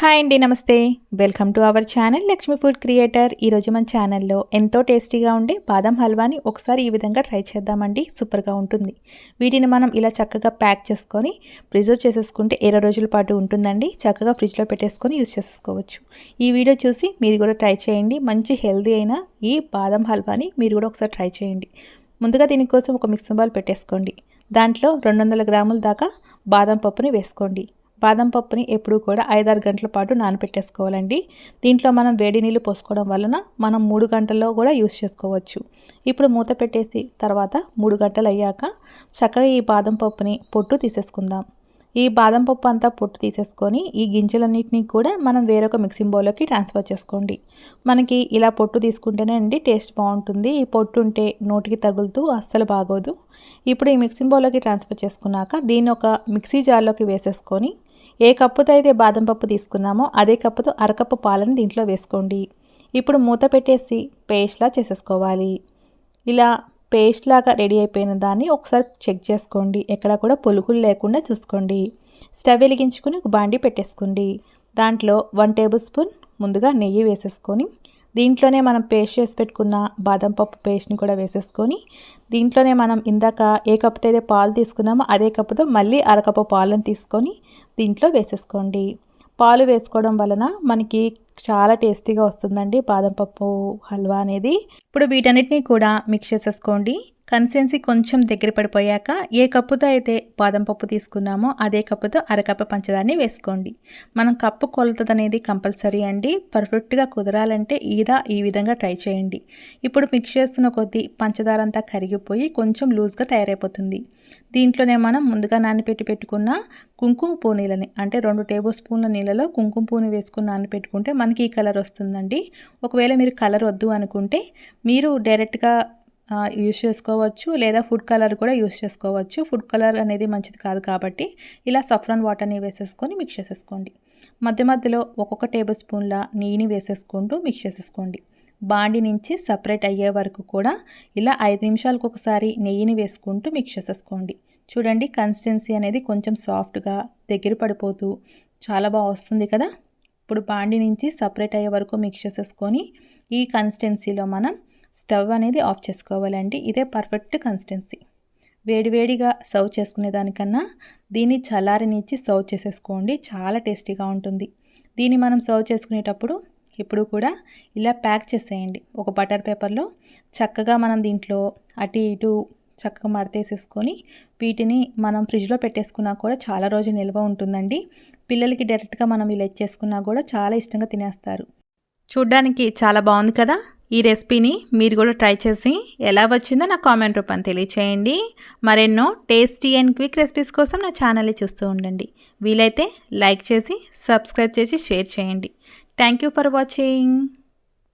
Hi అండి నమస్తే. Welcome to our channel Lakshmi food creator. ఈరోజు మన ఛానల్లో ఎంతో టేస్టీగా ఉండే బాదం హల్వాని ఒకసారి ఈ విధంగా ట్రై చేద్దామండి. సూపర్గా ఉంటుంది. వీటిని మనం ఇలా చక్కగా ప్యాక్ చేసుకొని ప్రిజర్వ్ చేసేసుకుంటే ఇరవై రోజుల పాటు ఉంటుందండి. చక్కగా ఫ్రిడ్జ్లో పెట్టేసుకొని యూస్ చేసేసుకోవచ్చు. ఈ వీడియో చూసి మీరు కూడా ట్రై చేయండి. మంచి హెల్దీ అయిన ఈ బాదం హల్వాని మీరు కూడా ఒకసారి ట్రై చేయండి. ముందుగా దీనికోసం ఒక మిక్సింగ్ బాల్ పెట్టేసుకోండి. దాంట్లో రెండు వందల గ్రాముల దాకా బాదం పప్పుని వేసుకోండి. బాదం పప్పుని ఎప్పుడు కూడా ఐదారు గంటల పాటు నానబెట్టేసుకోవాలండి దీంట్లో మనం వేడి నీళ్ళు పోసుకోవడం వలన మనం మూడు గంటల్లో కూడా యూస్ చేసుకోవచ్చు. ఇప్పుడు మూత పెట్టేసి తర్వాత మూడు గంటలు అయ్యాక చక్కగా ఈ బాదం పప్పుని పొట్టు తీసేసుకుందాం. ఈ బాదం పప్పు అంతా పొట్టు తీసేసుకొని ఈ గింజలన్నింటినీ కూడా మనం వేరొక మిక్సింగ్ బౌల్లోకి ట్రాన్స్ఫర్ చేసుకోండి. మనకి ఇలా పొట్టు తీసుకుంటేనే అండి టేస్ట్ బాగుంటుంది. ఈ పొట్టు ఉంటే నోటికి తగులుతూ అస్సలు బాగోదు. ఇప్పుడు ఈ మిక్సింగ్ బౌల్లోకి ట్రాన్స్ఫర్ చేసుకున్నాక దీన్ని ఒక మిక్సీ జార్లోకి వేసేసుకొని ఏ కప్పుతో అయితే బాదం పప్పు తీసుకున్నామో అదే కప్పుతో అరకప్పు పాలను దీంట్లో వేసుకోండి. ఇప్పుడు మూత పెట్టేసి పేస్ట్లా చేసేసుకోవాలి. ఇలా పేస్ట్ లాగా రెడీ అయిపోయిన దాన్ని ఒకసారి చెక్ చేసుకోండి. ఎక్కడ కూడా పులుగులు లేకుండా చూసుకోండి. స్టవ్ వెలిగించుకుని ఒక బాండి పెట్టేసుకోండి. దాంట్లో వన్ టేబుల్ స్పూన్ ముందుగా నెయ్యి వేసేసుకొని దీంట్లోనే మనం పేస్ట్ చేసి పెట్టుకున్న బాదం పప్పు పేస్ట్ని కూడా వేసేసుకొని దీంట్లోనే మనం ఇందాక ఏ కప్పుతో అయితే పాలు తీసుకున్నామో అదే కప్పుతో మళ్ళీ అరకప్పు పాలను తీసుకొని దీంట్లో వేసేసుకోండి. పాలు వేసుకోవడం వలన మనకి చాలా టేస్టీగా వస్తుందండి బాదం పప్పు హల్వా అనేది. ఇప్పుడు వీటన్నిటిని కూడా మిక్స్ చేసేసుకోండి. కన్సిస్టెన్సీ కొంచెం దగ్గర పడిపోయాక ఏ కప్పుతో అయితే బాదం పప్పు తీసుకున్నామో అదే కప్పుతో అరకప్పు పంచదాన్ని వేసుకోండి. మనం కప్పు కొలత అనేది కంపల్సరీ అండి. పర్ఫెక్ట్గా కుదరాలంటే ఈదా ఈ విధంగా ట్రై చేయండి. ఇప్పుడు మిక్స్ చేస్తున్న కొద్దీ పంచదార అంతా కరిగిపోయి కొంచెం లూజ్గా తయారైపోతుంది. దీంట్లోనే మనం ముందుగా నానబెట్టి పెట్టుకున్న కుంకుమ పువ్వు నీళ్ళని అంటే రెండు టేబుల్ స్పూన్ల నీళ్ళలో కుంకుమ పువ్వుని వేసుకుని నానబెట్టుకుంటే మనకి ఈ కలర్ వస్తుందండి. ఒకవేళ మీరు కలర్ వద్దు అనుకుంటే మీరు డైరెక్ట్గా యూస్ చేసుకోవచ్చు. లేదా ఫుడ్ కలర్ కూడా యూస్ చేసుకోవచ్చు. ఫుడ్ కలర్ అనేది మంచిది కాదు కాబట్టి ఇలా సఫ్రాన్ వాటర్ని వేసేసుకొని మిక్స్ చేసేసుకోండి. మధ్య మధ్యలో ఒక్కొక్క టేబుల్ స్పూన్ల నెయ్యిని వేసేసుకుంటూ మిక్స్ చేసేసుకోండి. బాండి నుంచి సపరేట్ అయ్యే వరకు కూడా ఇలా ఐదు నిమిషాలకు ఒకసారి నెయ్యిని వేసుకుంటూ మిక్స్ చేసేసుకోండి. చూడండి కన్సిస్టెన్సీ అనేది కొంచెం సాఫ్ట్గా దగ్గర పడిపోతూ చాలా బాగా వస్తుంది కదా. ఇప్పుడు బాండి నుంచి సపరేట్ అయ్యే వరకు మిక్స్ చేసేసుకొని ఈ కన్సిస్టెన్సీలో మనం స్టవ్ అనేది ఆఫ్ చేసుకోవాలండి ఇదే పర్ఫెక్ట్ కన్సిస్టెన్సీ వేడివేడిగా సర్వ్ చేసుకునే దానికన్నా దీన్ని చల్లారనిచ్చి సర్వ్ చేసేసుకోండి చాలా టేస్టీగా ఉంటుంది. దీన్ని మనం సర్వ్ చేసుకునేటప్పుడు ఇప్పుడు కూడా ఇలా ప్యాక్ చేసేయండి. ఒక బటర్ పేపర్లో చక్కగా మనం దీంట్లో అటు ఇటు చక్కగా మడతేసేసుకొని వీటిని మనం ఫ్రిడ్జ్లో పెట్టేసుకున్నా కూడా చాలా రోజు నిల్వ ఉంటుందండి. పిల్లలకి డైరెక్ట్గా మనం ఇలా ఇచ్చేసుకున్నా కూడా చాలా ఇష్టంగా తినేస్తారు. చూడ్డానికి చాలా బాగుంది కదా? ఈ రెసిపీని మీరు కూడా ట్రై చేసి ఎలా వచ్చిందో నా కామెంట్ రూపాన్ని తెలియచేయండి. మరెన్నో టేస్టీ అండ్ క్విక్ రెసిపీస్ కోసం నా ఛానల్ని చూస్తూ ఉండండి. వీలైతే లైక్ చేసి సబ్స్క్రైబ్ చేసి షేర్ చేయండి. Thank you for watching.